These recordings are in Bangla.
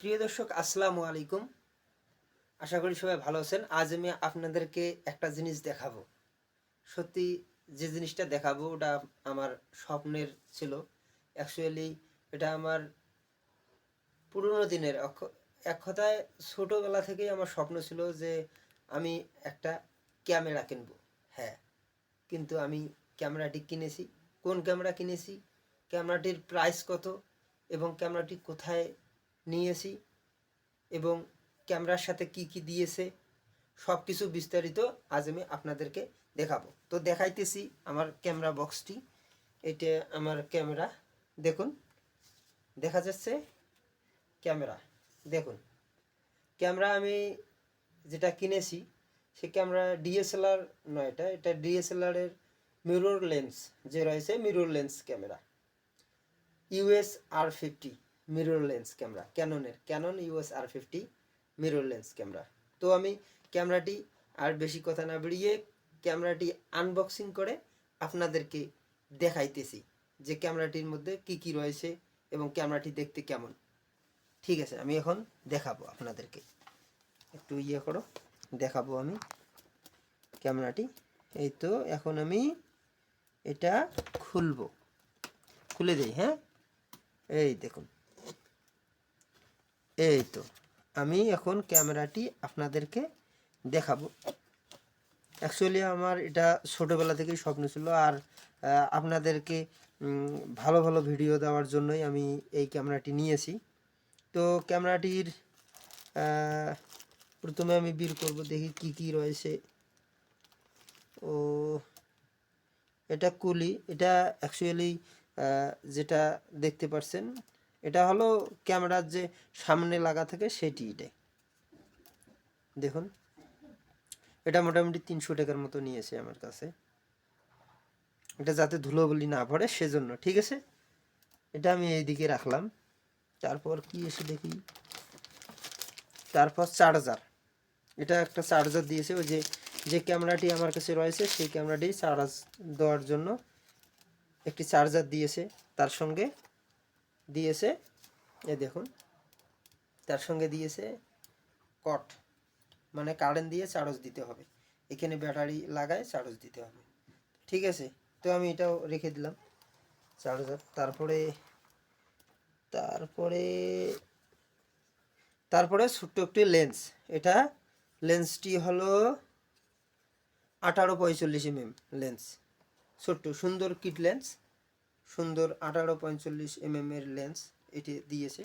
প্রিয় দর্শক, আসসালামু আলাইকুম। আশা করি সবাই ভালো আছেন। আজ আমি আপনাদেরকে একটা জিনিস দেখাবো। সত্যি যে জিনিসটা দেখাবো, ওটা আমার স্বপ্নের ছিল। অ্যাকচুয়ালি এটা আমার পুরনো দিনের। এক কথায়, ছোটোবেলা থেকেই আমার স্বপ্ন ছিল যে আমি একটা ক্যামেরা কিনবো। হ্যাঁ কিন্তু আমি ক্যামেরাটি কিনেছি। কোন ক্যামেরা কিনেছি? ক্যামেরাটির প্রাইস কত? এবং ক্যামেরাটি কোথায় নিয়েছি এবং ক্যামেরার সাথে কি কি দিয়েছে সব কিছু বিস্তারিত আজ আমি আপনাদেরকে দেখাবো। তো দেখাইতেছি আমার ক্যামেরা বক্সটি। এটা আমার ক্যামেরা, দেখুন। দেখা যাচ্ছে ক্যামেরা, দেখুন। ক্যামেরা আমি যেটা কিনেছি, সে ক্যামেরা ডিএসএলআর নয় এটা এটা ডিএসএলআরের মিরর লেন্স যে রয়েছে mirrorless camera. EOS R fifty. Mirrorless camera ক্যাননের Canon EOS R fifty mirrorless camera তো আমি ক্যামেরাটি আর বেশি কথা না বেরিয়ে ক্যামেরাটি আনবক্সিং করে আপনাদেরকে দেখাইতেছি যে ক্যামেরাটির মধ্যে কি কি রয়েছে এবং ক্যামেরাটি দেখতে কেমন। ঠিক আছে, আমি এখন দেখাবো আপনাদেরকে। একটু ইয়ে করো, দেখাবো আমি ক্যামেরাটি এই তো, এখন আমি এটা খুলবো। খুলে দিই হ্যাঁ? এই দেখুন। এই তো আমি এখন ক্যামেরাটি আপনাদেরকে দেখাবো। অ্যাকচুয়ালি আমার এটা ছোটোবেলা থেকেই স্বপ্ন ছিল আর আপনাদেরকে ভালো ভালো ভিডিও দেওয়ার জন্যই আমি এই ক্যামেরাটি নিয়েছি। তো ক্যামেরাটির প্রথমে আমি বের করব, দেখি কি কি রয়েছে। ও, এটা কুলি, এটা অ্যাকচুয়ালি যেটা দেখতে পাচ্ছেন এটা হলো ক্যামেরার যে সামনে লাগা থাকে সেটি এটাই দেখুন। এটা মোটামুটি তিনশো টাকার মতো নিয়েছে আমার কাছে। এটা যাতে ধুলোবলি না পড়ে সেজন্য, ঠিক আছে? এটা আমি এইদিকে রাখলাম। তারপর কি এসে দেখি? তারপর চার্জার। এটা একটা চার্জার দিয়েছে, ওই যে যে ক্যামেরাটি আমার কাছে রয়েছে, সেই ক্যামেরাটি চার্জ দেওয়ার জন্য একটি চার্জার দিয়েছে তার সঙ্গে। দিয়েছে এ দেখুন, তার সঙ্গে দিয়েছে কট মানে কারেন্ট দিয়ে চার্জ দিতে হবে। এখানে ব্যাটারি লাগায় চার্জ দিতে হবে। ঠিক আছে? তো আমি এটাও রেখে দিলাম চার্জার তারপরে তারপরে তারপরে ছোট্ট একটি লেন্স এটা লেন্সটি হলো আঠারো পঁয়তাল্লিশ এমএম লেন্স ছোট্ট, সুন্দর কিট লেন্স সুন্দর আঠারো পঁয়তাল্লিশ এমএম এর লেন্স এটি দিয়েছে।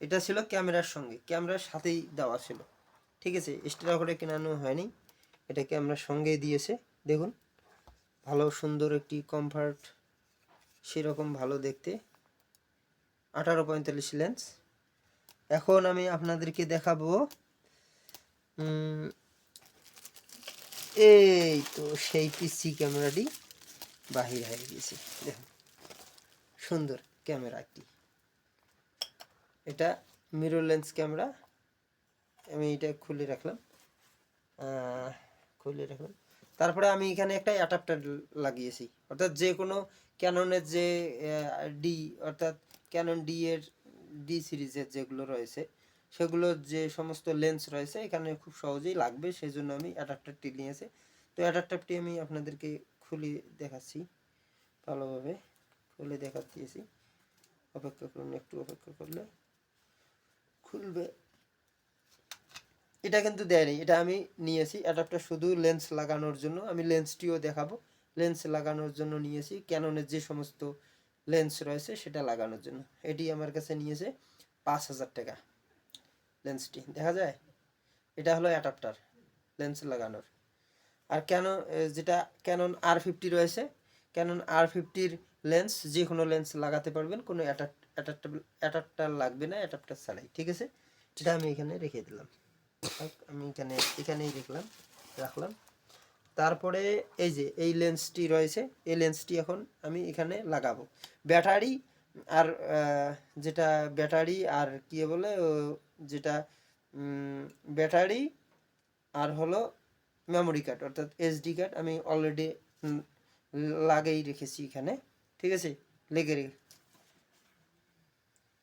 এটা ছিল ক্যামেরার সঙ্গে। ক্যামেরার সাথেই দেওয়া ছিল। ঠিক আছে এক্সট্রা করে কেনানো হয়নি। এটা ক্যামেরার সঙ্গেই দিয়েছে। দেখুন, ভালো, সুন্দর একটি কমফার্ট সেরকম ভালো দেখতে। আঠারো পঁয়তাল্লিশ লেন্স এখন আমি আপনাদেরকে দেখাবো এই তো সেই পিসি ক্যামেরাটি বাহির হয়ে গেছে। দেখুন। সুন্দর ক্যামেরা একটি। এটা মিরর লেন্স ক্যামেরা। আমি এটা খুলে রাখলাম। খুলে রাখলাম। তারপরে আমি এখানে একটা অ্যাডাপ্টার লাগিয়েছি। অর্থাৎ যে কোনো ক্যাননের যে ডি অর্থাৎ ক্যানন ডি এর ডি সিরিজের যেগুলো রয়েছে, সেগুলোর যে সমস্ত লেন্স রয়েছে, এখানে খুব সহজেই লাগবে। সেই জন্য আমি অ্যাডাপ্টারটি নিয়েছি। তো অ্যাডাপ্টারটি আমি আপনাদেরকে খুলে দেখাচ্ছি ভালোভাবে। খুলে দিয়েছি অপেক্ষা করুন, একটু অপেক্ষা করলে খুলবে। এটা কিন্তু দেয়নি, এটা আমি নিয়েছি। অ্যাডাপ্টার শুধু লেন্স লাগানোর জন্য, আমি লেন্সটিও দেখাবো। লেন্স লাগানোর জন্য নিয়েছি, ক্যাননের যে সমস্ত লেন্স রয়েছে সেটা লাগানোর জন্য। এটি আমার কাছে নিয়েছে পাঁচ হাজার টাকা লেন্সটি, দেখা যায়? এটা হলো অ্যাডাপ্টার, লেন্স লাগানোর। আর কেন যেটা ক্যানন আর ফিফটি রয়েছে, ক্যানন আর ফিফটির লেন্স যে কোনো লেন্স লাগাতে পারবেন, কোনো অ্যাডাপ্টার লাগবে না অ্যাডাপ্টার ছাড়াই, ঠিক আছে? এটা আমি এখানে রেখে দিলাম। আমি এখানে, এখানেই দেখলাম, রাখলাম। তারপরে এই যে, এই লেন্সটি রয়েছে, এই লেন্সটি এখন আমি এখানে লাগাবো। ব্যাটারি আর যেটা ব্যাটারি আর কি বলে যেটা ব্যাটারি আর হলো মেমোরি কার্ড অর্থাৎ এসডি কার্ড আমি অলরেডি লাগেই রেখেছি এখানে। ঠিক আছে? লেগে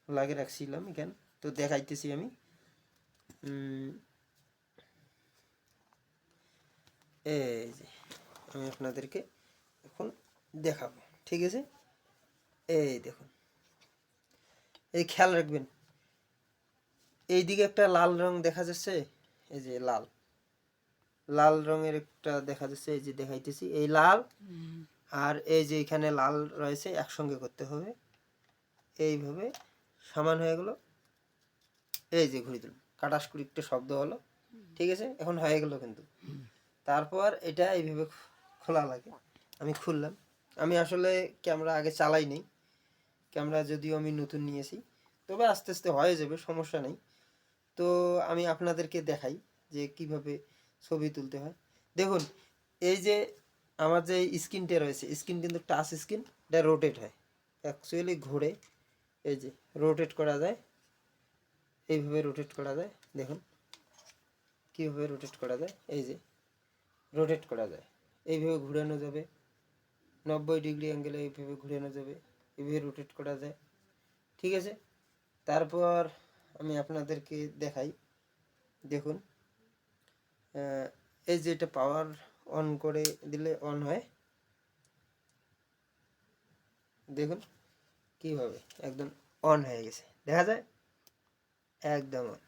লাগিয়ে রাখছিলাম এখানে। তো দেখাইতেছি আমি। এই যে, আমি আপনাদেরকে এখন দেখাবো। ঠিক আছে? এই দেখুন। এই খেয়াল রাখবেন। এইদিকে একটা লাল রং দেখা যাচ্ছে। এই যে লাল। লাল রঙের একটা দেখা যাচ্ছে। এই যে দেখাইতেছি। এই লাল আর এই যে এখানে লাল রয়েছে, একসঙ্গে করতে হবে। এইভাবে সমান হয়ে গেল। এই যে ঘুরি দিলাম। কাটাস একটা শব্দ হলো। ঠিক আছে? এখন হয়ে গেল কিন্তু। তারপর এটা এইভাবে খোলা লাগে। আমি খুললাম। আমি আসলে ক্যামেরা আগে চালাই নেই। ক্যামেরা যদিও আমি নতুন নিয়েছি। তবে আস্তে আস্তে হয়ে যাবে, সমস্যা নেই। তো আমি আপনাদেরকে দেখাই যে কীভাবে ছবি তুলতে হয়। দেখুন, এই যে আমার যে স্ক্রিনটা রয়েছে স্ক্রিন কিন্তু টাচ স্ক্রিন এটা রোটেট হয়। অ্যাকচুয়ালি ঘুরে, এই যে রোটেট করা যায়, এইভাবে রোটেট করা যায়, দেখুন। কীভাবে রোটেট করা যায়, এই যে রোটেট করা যায়। এইভাবে ঘুরানো যাবে, নব্বই ডিগ্রি অ্যাঙ্গেলে এইভাবে ঘুরানো যাবে, এইভাবে রোটেট করা যায়। ঠিক আছে? তারপর আমি আপনাদেরকে দেখাই, দেখুন। এই যে এটা পাওয়ার অন করে দিলে অন হয়। দেখুন কীভাবে একদম অন হয়ে গেছে। দেখা যায়? একদম অন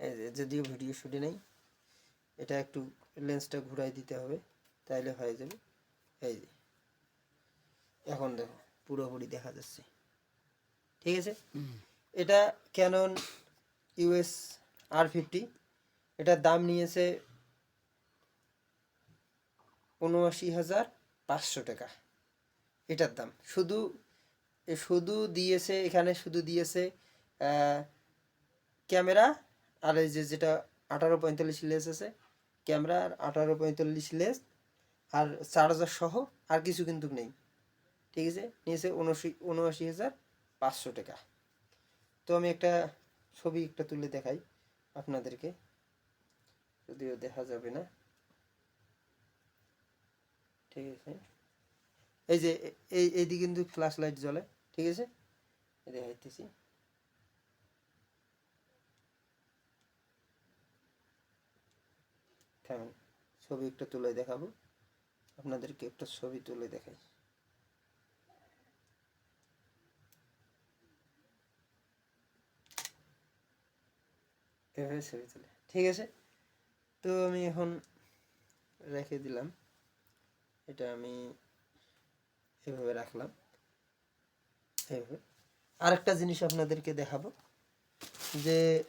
এই যে যদিও ভিডিও শুটে নেই এটা একটু লেন্সটা ঘুরাই দিতে হবে তাইলে হয়ে যাবে। এই যে এখন দেখো পুরোপুরি দেখা যাচ্ছে। ঠিক আছে? এটা ক্যানন ইউএস আর ফিফটি এটার দাম নিয়েছে উনআশি হাজার পাঁচশো টাকা। এটার দাম। শুধু শুধু দিয়েছে, এখানে শুধু দিয়েছে ক্যামেরা, আর এই যে যেটা আঠারো পঁয়তাল্লিশ লেস আছে, ক্যামেরা আর আঠারো পঁয়তাল্লিশ লেস আর চার্জার সহ আর কিছু কিন্তু নেই। ঠিক আছে? নিয়েছে উনআশি উনআশি হাজার পাঁচশো টাকা। তো আমি একটা ছবি একটা তুলে দেখাই আপনাদেরকে। যদিও দেখা যাবে না। ঠিক আছে? এই যে, এই, এইদিকে কিন্তু ফ্ল্যাশ লাইট জ্বলে, ঠিক আছে? দেখাইতেছি ছবি একটা তুলে দেখাবো। আপনাদেরকে একটা ছবি তুলে দেখাই। এভাবে ছবি তুলে, ঠিক আছে? তো আমি এখন রেখে দিলাম। এটা আমি এভাবে রাখলাম। এইভাবে আরেকটা জিনিস আপনাদেরকে দেখাবো, যে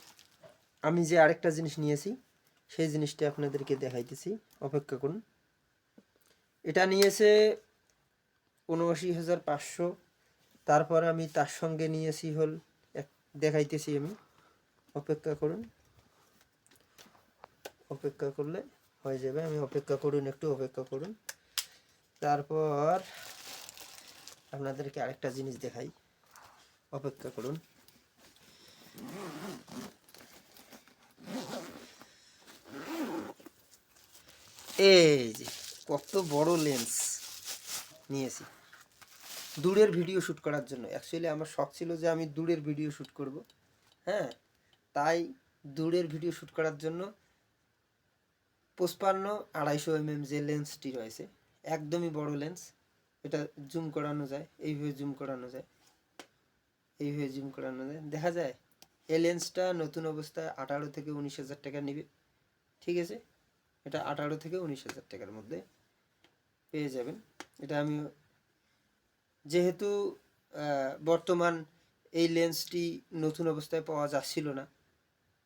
আমি যে আরেকটা জিনিস নিয়েছি, সেই জিনিসটা আপনাদেরকে দেখাইতেছি। অপেক্ষা করুন। এটা নিয়েছে উনআশি হাজার পাঁচশো। তারপর আমি তার সঙ্গে নিয়েছি হল এক- দেখাইতেছি আমি। অপেক্ষা করুন। অপেক্ষা করলে হয়ে যাবে। আমি অপেক্ষা করুন, একটু অপেক্ষা করুন। তারপর আপনাদেরকে আরেকটা জিনিস দেখাই। অপেক্ষা করুন। এই যে কত বড় লেন্স নিয়েছি। দূরের ভিডিও শ্যুট করার জন্য। অ্যাকচুয়ালি আমার শখ ছিল যে আমি দূরের ভিডিও শ্যুট করব। হ্যাঁ তাই দূরের ভিডিও শ্যুট করার জন্য পঁচপান্ন আড়াইশো এমএম যে লেন্সটি রয়েছে একদমই বড় লেন্স এটা জুম করানো যায়, এইভাবে জুম করানো যায়, এইভাবে জুম করানো যায়। দেখা যায়, এই লেন্সটা নতুন অবস্থায় আঠারো থেকে উনিশ হাজার টাকা নেবে। ঠিক আছে? এটা আঠারো থেকে উনিশ হাজার টাকার মধ্যে পেয়ে যাবেন। এটা আমি যেহেতু বর্তমান এই লেন্সটি নতুন অবস্থায় পাওয়া যাচ্ছিল না।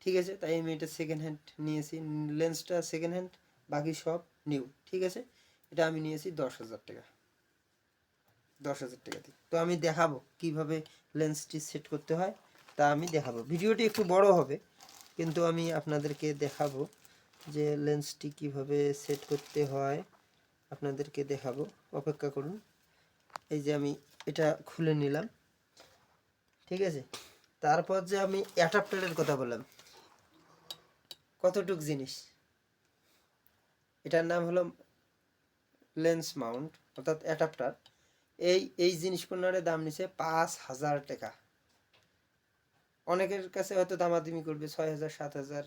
ঠিক আছে? তাই আমি এটা সেকেন্ড হ্যান্ড নিয়েছি। লেন্সটা সেকেন্ড হ্যান্ড বাকি সব নিউ ঠিক আছে? এটা আমি নিয়েছি দশ হাজার টাকা। দশ হাজার টাকা দিয়ে। তো আমি দেখাবো কীভাবে লেন্সটি সেট করতে হয়, তা আমি দেখাবো। ভিডিওটি একটু বড় হবে, কিন্তু আমি আপনাদেরকে দেখাবো যে লেন্সটি কীভাবে সেট করতে হয়। আপনাদেরকে দেখাবো, অপেক্ষা করুন। এই যে আমি এটা খুলে নিলাম, ঠিক আছে? তারপর যে আমি অ্যাডাপ্টারের কথা বললাম, কতটুক জিনিস? এটার নাম হলো লেন্স মাউন্ট, অর্থাৎ অ্যাডাপ্টার, এই এই জিনিস পণ্যের দাম নিছে পাঁচ হাজার টাকা। অনেকের কাছে হয়তো দামাদামি করবে ছয় হাজার, সাত হাজার,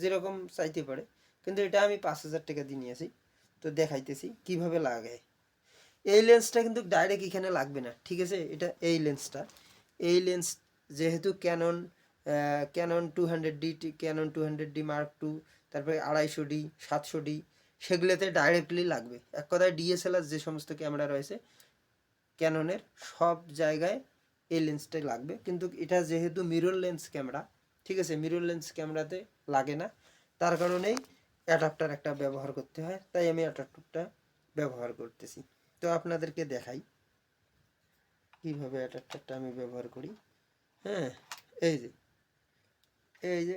যেরকম চাইতে পারে, কিন্তু এটা আমি পাঁচ হাজার টাকা দিয়ে নিয়েছি, তো দেখাইতেছি কীভাবে লাগায় এই লেন্সটা কিন্তু ডাইরেক্ট এখানে লাগবে না, ঠিক আছে? এটা এই লেন্সটা। এই লেন্স যেহেতু Canon Canon two hundred D Canon two hundred D mark two তারপরে আড়াইশো ডি সাতশো ডি সেগুলোতে ডাইরেক্টলি লাগবে। এক কথায় ডিএসএলআর যে সমস্ত ক্যামেরা রয়েছে ক্যাননের সব জায়গায় এই লেন্সটাই লাগবে। কিন্তু এটা যেহেতু মিরর লেন্স ক্যামেরা ঠিক আছে? মিরর লেন্স ক্যামেরাতে লাগে না। তার কারণেই অ্যাডাপ্টার একটা ব্যবহার করতে হয়। তাই আমি অ্যাডাপ্টারটা ব্যবহার করতেছি। তো আপনাদেরকে দেখাই কীভাবে অ্যাডাপ্টারটা আমি ব্যবহার করি। হ্যাঁ এই যে এই যে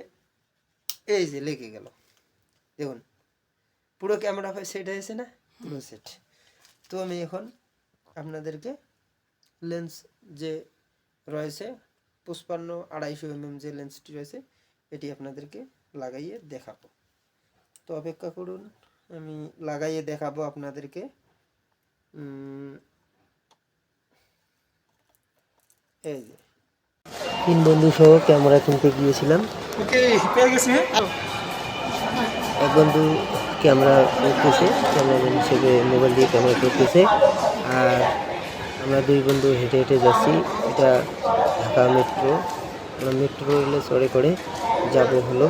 এই যে লেগে গেল। দেখুন পুরো ক্যামেরা সেট হয়েছে না? পুরো সেট তো আমি এখন আপনাদেরকে লেন্স যে রয়েছে পুষ্পান্ন আড়াইশো এমএম যে লেন্সটি রয়েছে এটি আপনাদেরকে লাগাইয়ে দেখাবো। তো অপেক্ষা করুন আমি লাগাইয়ে দেখাবো আপনাদেরকে। এই যে। তিন বন্ধু সহ ক্যামেরা কিনতে গিয়েছিলাম। হ্যাঁ। এক বন্ধু ক্যামেরা করতেছে ক্যামেরাম্যান হিসেবে মোবাইল দিয়ে ক্যামেরা করতেছে। আর আমরা দুই বন্ধু হেঁটে হেঁটে যাচ্ছি, এটা ঢাকা মেট্রো আমরা মেট্রো রেলে চড়ে করে যাব হলো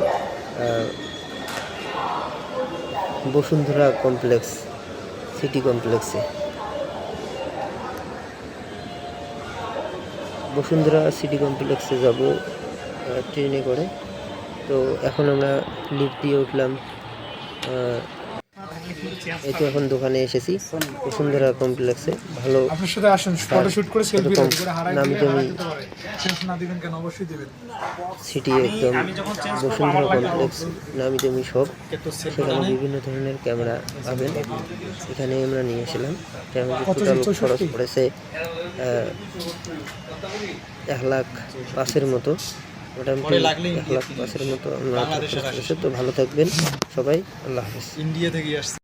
বসুন্ধরা কমপ্লেক্স সিটি কমপ্লেক্সে বসুন্ধরা সিটি কমপ্লেক্সে যাব ট্রেনে করে। তো এখন আমরা লিফট দিয়ে উঠলাম। এই তো এখন দোকানে এসেছি। বসুন্ধরা কমপ্লেক্সে ভালো আপনার সাথে আসেন ফটো করে সেলফি করে হারাই নামি দামি হারাই দিতে পারে। সেলফি না দিবেন কেন? অবশ্যই দিবেন। সিটি একদম বসুন্ধরা কমপ্লেক্স নামি দামি সব। সেখানে বিভিন্ন ধরনের ক্যামেরা পাবেন। এখানে আমরা নিয়ে এসেছিলাম ক্যামেরা কত টোটাল খরচ পড়েছে আহ, এক লাখ পাঁচের মতো। মোটামুটি এক লাখ পাশের মতো তো ভালো থাকবেন সবাই। আল্লাহ হাফিজ। ইন্ডিয়া থেকে আসছে।